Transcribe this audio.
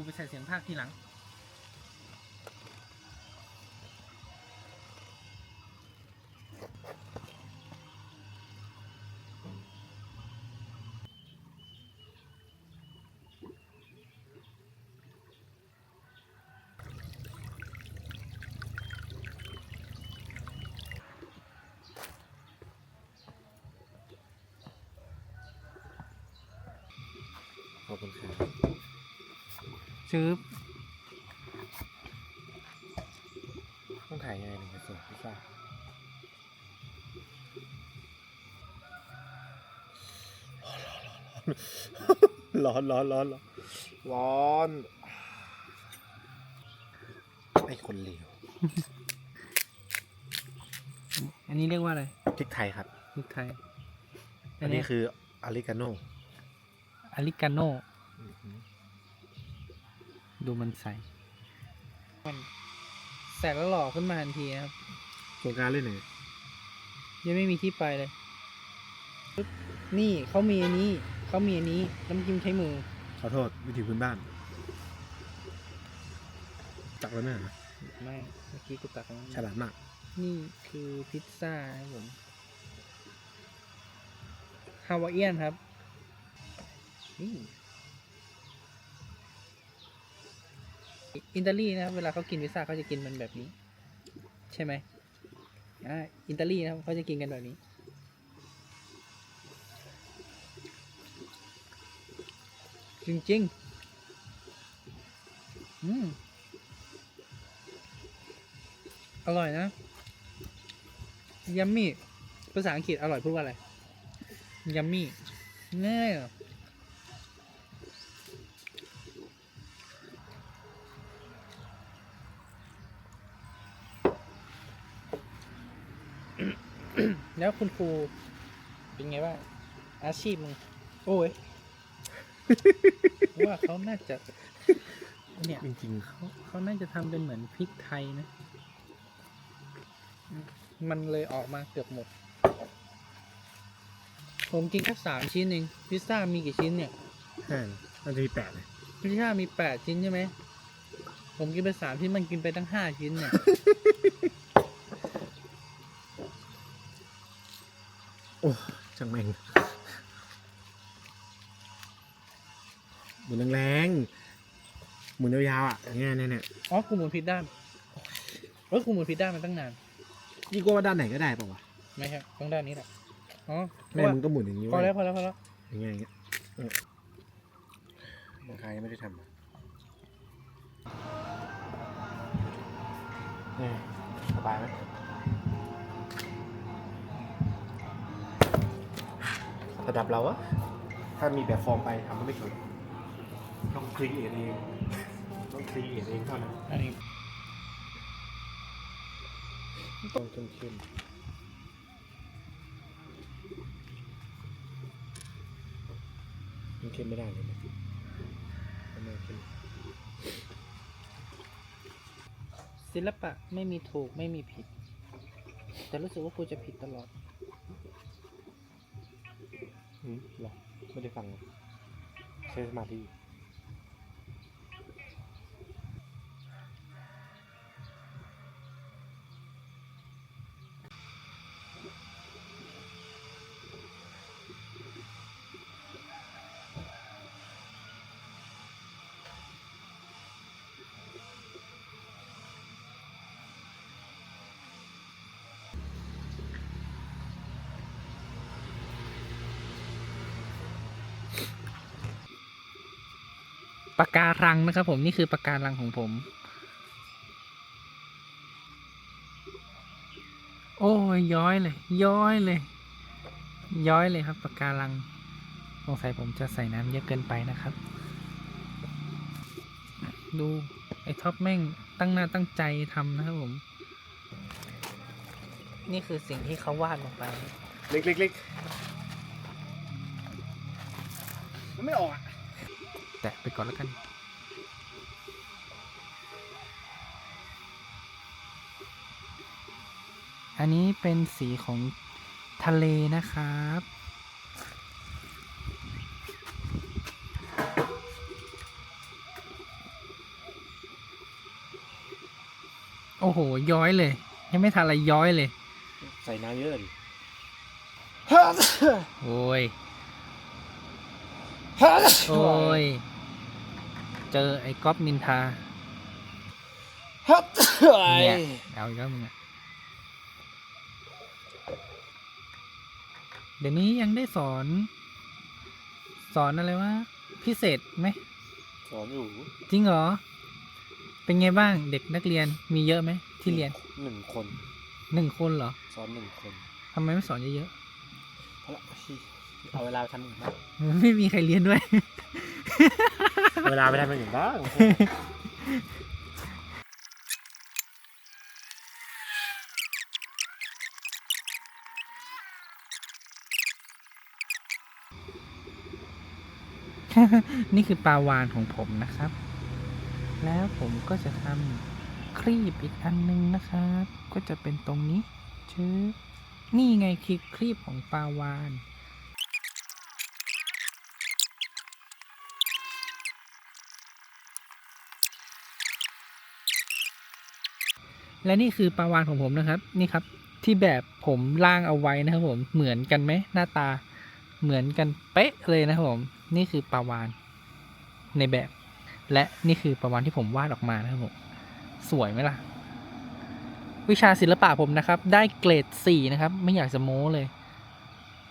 กูไปใส่เสียงภาคทีหลัง ขอบคุณครับ ซื้อต้องถ่ายยังไงถึงจะสวยพิซซ่าร้อนร้อนร้อนร้อนร้อนไอ้คนเลวอันนี้เรียกว่าอะไรพริกไทยครับพริกไทย อันนี้คืออาริกาโน่อาริกาโน่ ดูมันใสมันแสกแล้วหล่อขึ้นมาทันทีนะครับโครงการเล่นไหนยังไม่มีที่ไปเลยปึ๊บนี่เขามีอันนี้เขามีอันนี้น้ำจิ้มใช้มือ ขอโทษวิธีพื้นบ้าน จักแล้วเนี่ยนะไม่เมื่อกี้กูตักแล้วฉลาดมาก นี่คือพิซซ่าครับผมฮาวายเอียนครับนี่ อิตาลีนะครับเวลาเขากินพิซซ่าเขาจะกินมันแบบนี้ ใช่ไหมอ่าอิตาลีนะครับเขาจะกินกันแบบนี้ จริงๆอืมอร่อยนะยัมมี่ภาษาอังกฤษอร่อยพูดว่าอะไรยัมมี่ง่าย แล้วคุณครูเป็นไงบ้างอาชีพมึงโอ้ยว่าเขาน่าจะ เนี่ยจริงเขาเขาน่าจะทำเป็นเหมือนพริกไทยนะ มันเลยออกมาเกือบหมด ผมกินแค่สามชิ้นเองพิซซ่ามีกี่ชิ้นเนี่ยๆห้ามันจะมีแปดเลยพิซซ่ามีแปดชิ้นใช่ไหมผมกินไปสามชิ้นมันกินไปตั้งห้าชิ้นเนี่ย โอ้ช่างแม่งหมุนแรงๆหมุนยาวๆอะอย่างเงี้ยเนี่ยเนี่ยอ๋อกูหมุนผิดด้านเออกูหมุนผิดด้านมาตั้งนานยี่กว่าด้านไหนก็ได้ป่าวะไม่ครับต้องด้านนี้แหละอ๋อแม่มึงก็หมุนอย่างนี้พอเว้ยแล้วพอแล้วพอแล้วอย่างเงี้ยอย่างเงี้ยเออราคายังไม่ได้ทำอะนี่สบายไหม ระดับเราอะถ้ามีแบบฟอร์มไปทำก็ไม่สวยต้องครีเอทเองต้องครีเอทเองเท่านั้นอันนี้ต้องเข้มเข้มมันเข้มไม่ได้เลยนะมันไม่เข้มศิลปะไม่มีถูกไม่มีผิด แต่รู้สึกว่ากูจะผิดตลอดอืม หรอไม่ได้ฟัง ใช้สมาธิ ปากการังนะครับ ผมนี่คือปากการังของผม โอ้ยย้อยเลย ย้อยเลย ย้อยเลยครับปากการังสงสัยผมจะใส่น้ำเยอะเกินไปนะครับ ดูไอ้ท็อปแม่งตั้งหน้าตั้งใจทำนะครับผม นี่คือสิ่งที่เขาวาดลงไป เล็กเล็กเล็กมันไม่ออกอะ แตะไปก่อนแล้วกันอันนี้เป็นสีของทะเลนะครับ โอ้โห ย้อยเลย ยังไม่ทาอะไรย้อยเลย ใส่น้ำเยอะดิโอ้ย โอ้ย เจอไอ้ก๊อฟนินทาเนี่ยเอาอีกแล้วมึงอะเดี๋ยวนี้ยังได้สอน สอนอะไรวะพิเศษไหมสอนอยู่จริงเหรอ เป็นไงบ้างเด็กนักเรียนมีเยอะไหมที่เรียนหนึ่งคนหนึ่งคนเหรอ สอนหนึ่งคนทำไมไม่สอนเยอะเพราะละ เอาเวลาไปทำอื่นบ้างๆไม่มีใครเรียนด้วยเอาเวลาไปทำอย่างอื่นบ้างนี่คือปลาวานของผมนะครับ แล้วผมก็จะทำครีบอีกอันนึงนะครับ ก็จะเป็นตรงนี้ชื่อนี่ไงคือครีบของปลาวาน และนี่คือปลาวานของผมนะครับ นี่ครับที่แบบผมล่างเอาไว้นะครับผมเหมือนกันไหมหน้าตาเหมือนกันเป๊ะเลยนะครับผม นี่คือปลาวานในแบบ และนี่คือปลาวานที่ผมวาดออกมานะครับผมสวยไหมล่ะ วิชาศิลปะผมนะครับ ได้เกรด4นะครับ ไม่อยากจะโม้เลย